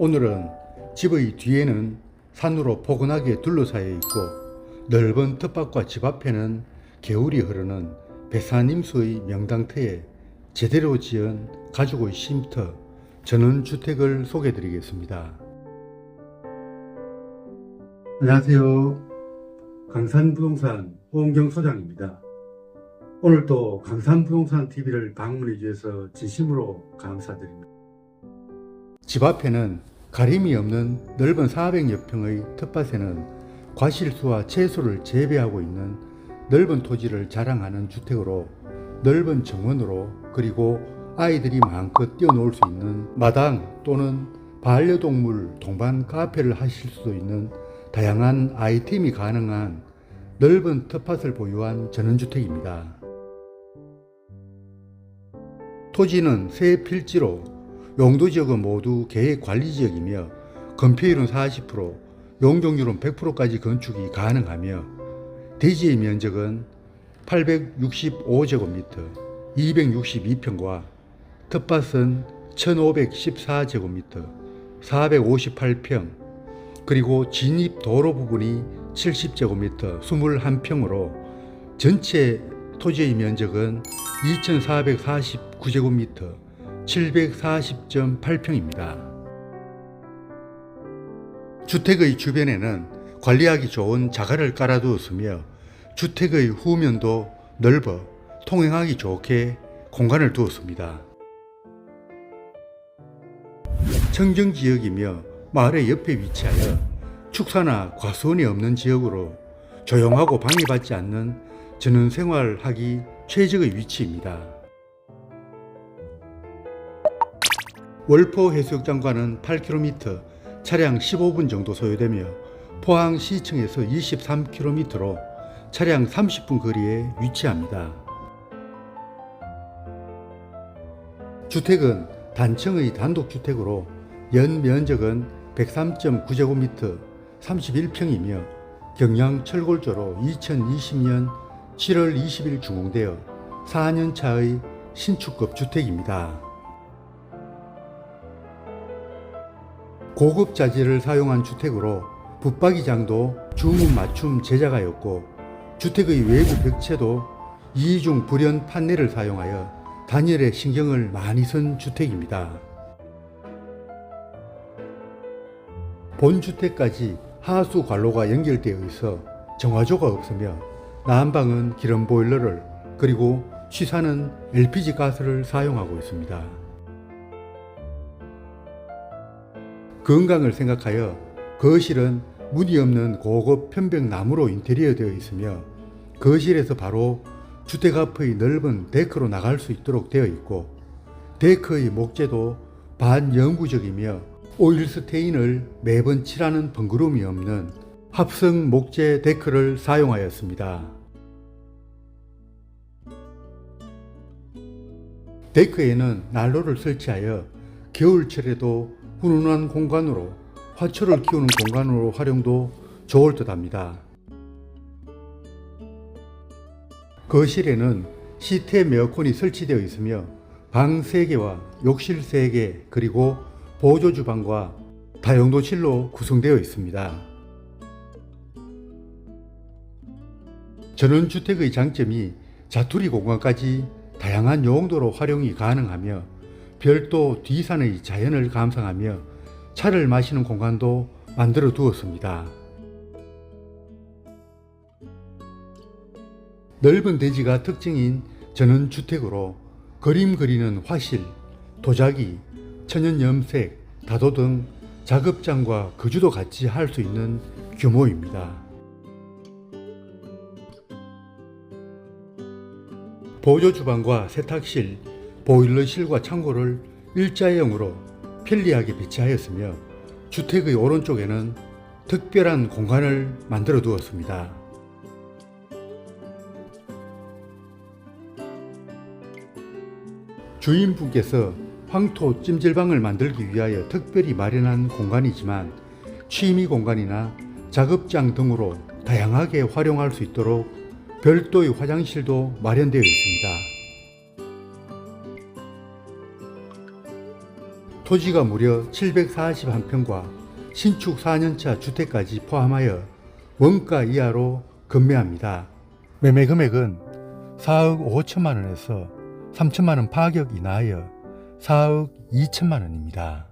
오늘은 집의 뒤에는 산으로 포근하게 둘러싸여 있고 넓은 텃밭과 집 앞에는 개울이 흐르는 배산임수의 명당터에 제대로 지은 가죽의 쉼터 전원주택을 소개해 드리겠습니다. 안녕하세요. 강산부동산 호은경 소장입니다. 오늘도 강산부동산 TV를 방문해 주셔서 진심으로 감사드립니다. 집 앞에는 가림이 없는 넓은 400여 평의 텃밭에는 과실수와 채소를 재배하고 있는 넓은 토지를 자랑하는 주택으로 넓은 정원으로 그리고 아이들이 마음껏 뛰어놀 수 있는 마당 또는 반려동물 동반 카페를 하실 수도 있는 다양한 아이템이 가능한 넓은 텃밭을 보유한 전원주택입니다. 토지는 세 필지로 용도 지역은 모두 계획 관리 지역이며 건폐율은 40%, 용적률은 100%까지 건축이 가능하며 대지의 면적은 865제곱미터, 262평과 텃밭은 1514제곱미터, 458평, 그리고 진입 도로 부분이 70제곱미터, 21평으로 전체 토지의 면적은 2449제곱미터, 740.8평입니다. 주택의 주변에는 관리하기 좋은 자갈을 깔아두었으며 주택의 후면도 넓어 통행하기 좋게 공간을 두었습니다. 청정 지역이며 마을의 옆에 위치하여 축사나 과수원이 없는 지역으로 조용하고 방해받지 않는 전원 생활하기 최적의 위치입니다. 월포 해수욕장과는 8km, 차량 15분 정도 소요되며 포항 시청에서 23km로 차량 30분 거리에 위치합니다. 주택은 단층의 단독주택으로 연 면적은 103.9제곱미터 31평이며 경량 철골조로 2020년 7월 20일 준공되어 4년 차의 신축급 주택입니다. 고급 자재를 사용한 주택으로 붙박이장도 주문 맞춤 제작하였고 주택의 외부 벽체도 이중 불연 판넬을 사용하여 단열에 신경을 많이 쓴 주택입니다. 본 주택까지 하수 관로가 연결되어 있어 정화조가 없으며 난방은 기름 보일러를 그리고 취사는 LPG 가스를 사용하고 있습니다. 건강을 생각하여 거실은 무늬 없는 고급 편백 나무로 인테리어 되어 있으며 거실에서 바로 주택 앞의 넓은 데크로 나갈 수 있도록 되어 있고 데크의 목재도 반영구적이며 오일 스테인을 매번 칠하는 번거로움이 없는 합성 목재 데크를 사용하였습니다. 데크에는 난로를 설치하여 겨울철에도 훈훈한 공간으로 화초를 키우는 공간으로 활용도 좋을 듯 합니다. 거실에는 시스템 에어컨이 설치되어 있으며 방 3개와 욕실 3개 그리고 보조 주방과 다용도실로 구성되어 있습니다. 전원주택의 장점이 자투리 공간까지 다양한 용도로 활용이 가능하며 별도 뒤산의 자연을 감상하며 차를 마시는 공간도 만들어 두었습니다. 넓은 대지가 특징인 전원주택으로 그림 그리는 화실, 도자기, 천연 염색, 다도 등 작업장과 거주도 같이 할 수 있는 규모입니다. 보조 주방과 세탁실, 보일러실과 창고를 일자형으로 편리하게 배치하였으며 주택의 오른쪽에는 특별한 공간을 만들어 두었습니다. 주인분께서 황토 찜질방을 만들기 위하여 특별히 마련한 공간이지만 취미 공간이나 작업장 등으로 다양하게 활용할 수 있도록 별도의 화장실도 마련되어 있습니다. 토지가 무려 741평과 신축 4년차 주택까지 포함하여 원가 이하로 건매합니다. 매매 금액은 4억 5천만 원에서 3천만 원 파격 이하여 4억 2천만 원입니다.